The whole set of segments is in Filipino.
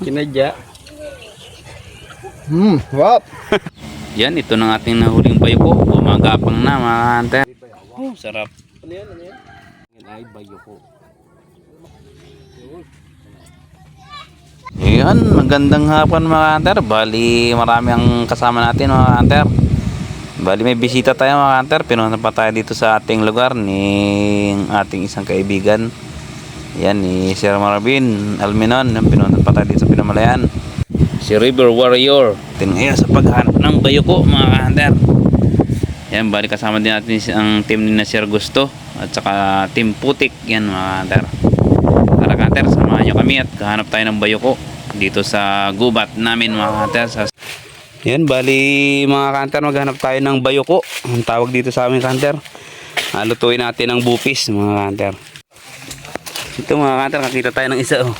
Kinadya. Hmm, wap. Yan, ito na ating nahuling bayoko. Bumagapang na mga hunter. Oh, sarap. Ano yan? Ano yan? Yan ay bayo ko. Yan, magandang hapon mga hunter. Bali, marami ang kasama natin mga hunter. Bali, may bisita tayo mga hunter. Pinunta pa tayo dito sa ating lugar ni ating isang kaibigan. Yan, ni Sir Marvin Alminon. Pa tayo dito sa Pinamalayan. Si River Warrior. Tingnan sa paghanap ng bayoko mga hunter. Yan, bali kasama din natin ang team ni na Sir Gusto. At saka team Putik. Yan mga hunter. Tara kanter, samahan nyo kami at kahanap tayo ng bayoko dito sa gubat namin mga kanter. Sa... Yan, bali mga kanter, maghanap tayo ng bayoko. Ang tawag dito sa amin kanter. Halutuin natin ng bupis mga kanter. Ito mga kanter, nakita tayo ng isa oh.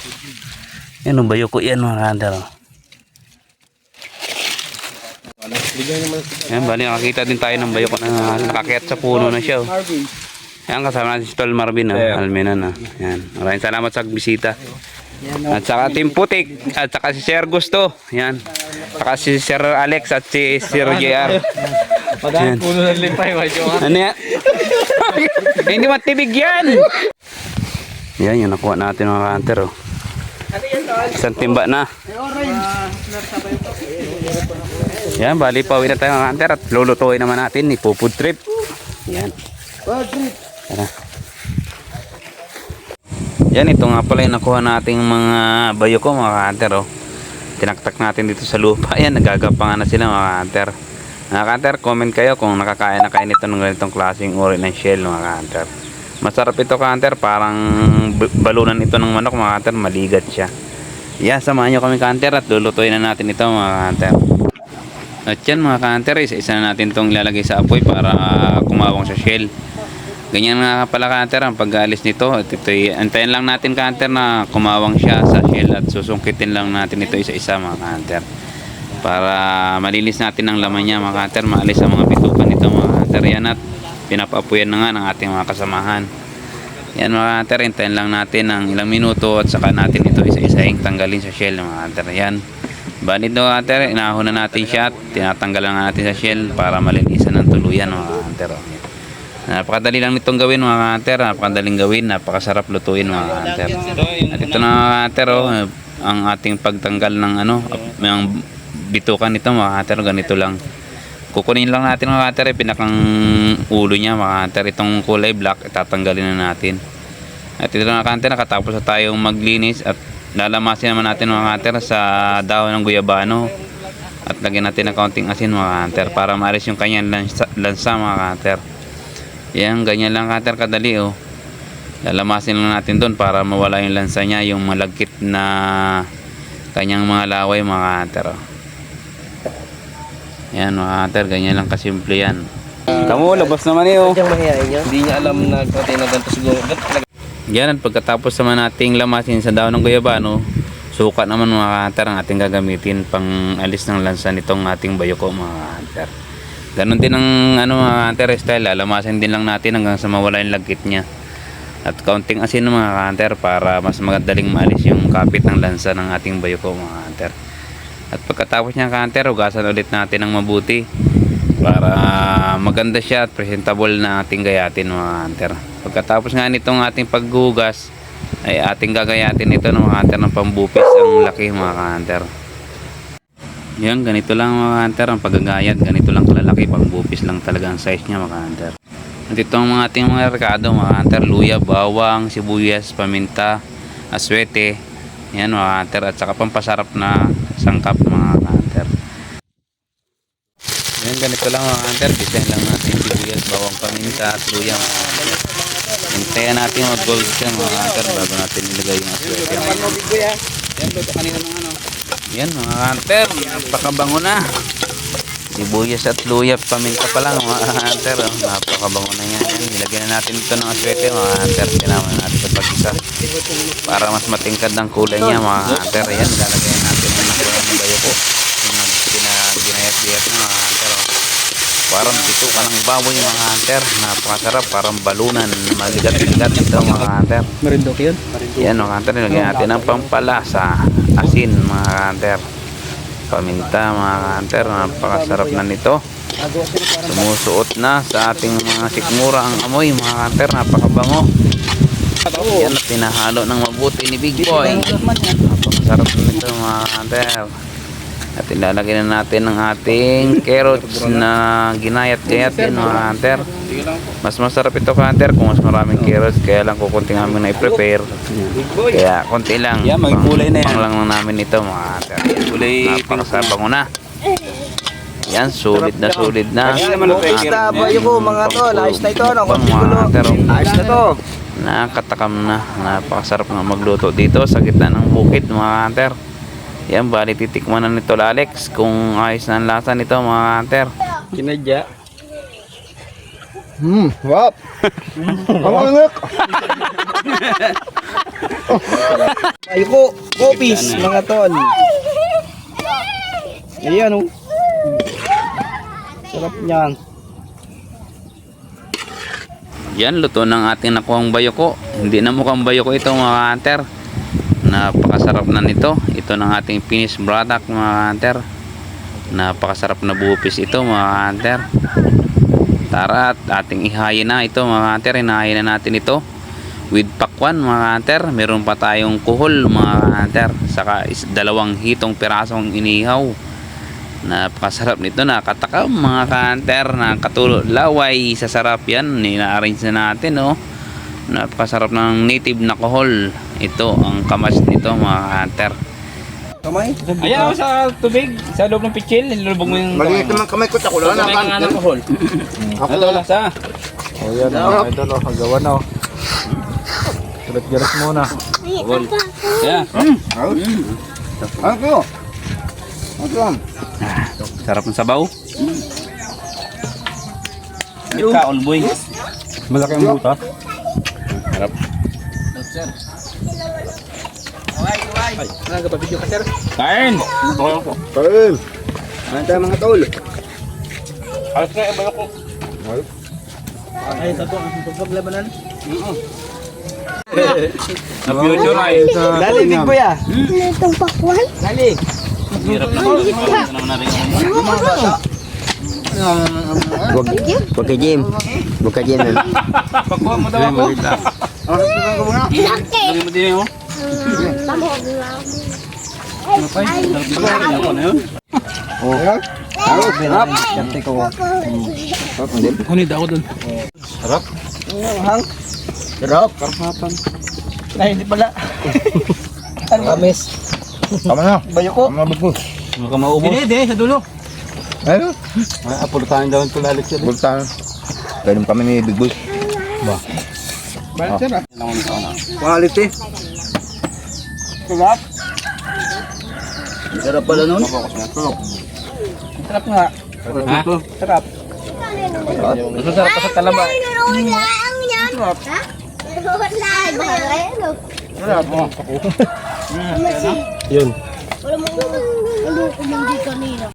Yan, ang bayoko yan mga kanter. oh. Yan, bali nakakita din tayo ng bayoko na nakakit sa puno na siya oh. Yan, kasama natin si Tol Marvin, ah. Almenan, ah. Yan. Maraming salamat sa bisita. At saka Team Putik, at saka si Sir Gusto. Yan. Saka si Sir Alex at si Sir JR. Yan. puno ng limpay. Medyo nga. Ano yan? Hindi matibig yan! Yan, yung nakuha natin mga hunter, oh. Isang timba na. Yan, bali pa uwi na tayo mga hunter at lulutuin naman natin, ipupud trip. Yan. Tara. Yan, ito nga pala yung nakuha nating mga bayoko mga hunter, oh. Tinaktak natin dito sa lupa. Yan, nagagapangan na sila mga hunter. Mga hunter, comment kayo kung nakakain na kayo nito ng ganitong klaseng uri ng shell mga hunter. Masarap ito hunter, parang balunan ito ng manok mga hunter, maligat siya. Yan, samahan nyo kami hunter at lulutuin na natin ito mga hunter. At yan mga hunter, isa-isa na natin itong ilalagay sa apoy para kumawang sa shell. Ganyan nga pala kanter ang pag-aalis nito. At ito'y antayin lang natin kanter na kumawang siya sa shell at susungkitin lang natin ito isa-isa mga kanter. Para malinis natin ang laman niya mga kanter, maalis ang mga bitukan nito mga kanter. Yan at pinapaapuyan na nga ng ating mga kasamahan. Yan mga kanter, hintayin lang natin ng ilang minuto at saka natin ito isa-isaing tanggalin sa shell mga kanter. Yan. Bali ito kanter, inahon na natin siya at tinatanggalan na natin sa shell para malinisan ng tuluyan mga kanter. Napakadali lang nitong gawin mga hunter, napakadaling gawin, napakasarap lutuin mga hunter. At ito na mga hunter, oh, ang ating pagtanggal ng ano, ng bitukan nito mga hunter, ganito lang. Kukunin lang natin mga hunter, eh, pinakang ulo niya mga hunter, itong kulay black, itatanggalin na natin. At ito na hunter, nakatapos na tayong maglinis at lalamasin naman natin mga hunter sa dahon ng guyabano. At lagyan natin ng kaunting asin mga hunter para maalis yung kanyang lansa, lansa mga hunter. Yan, ganyan lang kater kadali oh. Lalamasin lang natin doon para mawala yung lansa niya, yung malagkit na kanyang mga laway mga kater oh. Yan mga kater, ganyan lang kasimple yan. Tamo, labas naman eh oh. Hindi niya alam na patay na ganito siguro. Yan, at pagkatapos naman nating lamasin sa daon ng guyabano, suka naman mga kater ang ating gagamitin pang alis ng lansa nitong ating bayoko mga kater. Ganon din ang ano mga hunter style, lalamasin din lang natin hanggang sa mawala yung lagkit niya. At kaunting asin mga hunter para mas magadaling maalis yung kapit ng lansa ng ating bayoko mga hunter. At pagkatapos niya hunter, hugasan ulit natin ng mabuti para maganda siya at presentable na ating gayatin mga hunter. Pagkatapos nga nitong ating paghugas, ay ating gagayatin ito ng mga hunter ng pambupis ang laki mga hunter. Yan, ganito lang mga hunter ang paggagayat. Ganito lang kalalaki. Pang bupis lang talaga ang size niya mga hunter. At ito ang mga ating mga rekado mga hunter. Luya, bawang, sibuyas, paminta, aswete. Yan mga hunter. At saka pampasarap na sangkap mga hunter. Yan, ganito lang mga hunter. Design lang natin sibuyas, bawang, paminta, luya mga hunter. Hintayan natin mag gold siya mga hunter bago natin ilagay yung aswete. Yan, luto kanina ng ano. Yan mga hunter, napakabango na. Sibuyas at luya paminta pa lang mga hunter. Oh. Napakabango na yan. yan. Nilagyan na natin ito ng aswete mga hunter. Sinama na natin ito pag-isa. Para mas matingkad ang kulay niya mga hunter. Yan, nilalagyan natin ng nakuha ng bayo ko. Yung nag- gina- ginayat-giyat na mga hunter. Oh. Parang pito ka ng baboy mga hunter. Napakasarap. Parang balunan. Maligat-ligat ito mga hunter. Marindok yun? Yan mga hunter. Nilagyan natin ng pampalasa. Asin mga hunter. Paminta mga hunter. Napakasarap na nito. Sumusuot na sa ating mga sikmura ang amoy mga hunter. Napakabango. Yan pinahalo ng mabuti ni Big Boy. Napakasarap nito mga hunter. At ilalagay na natin ang ating carrots na ginayat-gayat din mga hunter. Mas masarap ito ka hunter kung mas maraming carrots. Kaya lang kukunti namin na i-prepare. Kaya konti lang. Yan, may kulay na yan. Pang lang namin ito mga hunter. Kulay Napakasabango na. Yan, sulit na sulit na. Basta bayo ko mga tol, ayos na ito, no? Hunter. Ayos na to. Nakakatakam na. Napakasarap na magluto dito sa gitna ng bukid mga hunter. Yan, bali titikman na nito Alex kung ayos na ang lasa nito mga hunter. Kinadya. Hmm, wap. Ang angak. Bayo ko, copies mga tol. Ayan oh. Sarap niyan. Yan, luto ng ating nakuhang bayoko. Hindi na mukhang bayoko ito mga hunter. Napakasarap na nito. Ito ng ating finished product mga hunter. Napakasarap na bupis ito mga hunter. Tara at ating ihayin na ito mga hunter. Inahayin na natin ito. With pakwan mga hunter. Meron pa tayong kuhol mga hunter. Saka is, dalawang hitong pirasong inihaw. Napakasarap nito, nakatakam mga kanter, nakatulo laway, sa sarap yan, ina-arrange na natin oh. Napakasarap ng native na kohol. Ito ang kamas nito mga kanter. Kamay. Ako sa tubig, sa loob ng pitchil, nilulubog mo yung Maliit naman kamay ko, tako lang Kamay ka ng kahol. Ako lang sa. O yan o, idol o, kagawa na o. Galat-galat muna. Yeah. Ano ko? Ano Sarap ng sabaw. Ka, all boy. Malaki ang buta. Kain! Paul. Ano tayo mga tol? Alas yung bayo ko. Ay, tato ang pagpaglabanan. Na future ay. Dali, big boy ah. Itong pakwan? Dali. Hirap na. Ito naman na rin. Wag, wag ka Jim. Wag ka Jim. Pagkuha mo daw ako. Laki! Lagyan mo din yun. Ay, Ako. Kunid ako dun. Hang. Sarap. Karpapan. Hindi pala. ano kamis? Tama na. Bayo ko. Tama po. Baka maubos. Hindi, hindi, sa kami ni Big Boy. Quality. Sarap. Sarap pala nun. Sarap nga. Ha? Sarap. Mas masarap pa sa talaba. naroon lang yan. Ha? Naroon lang. Ano? Sarap. Yun. Wala mo ano ko mong kanina.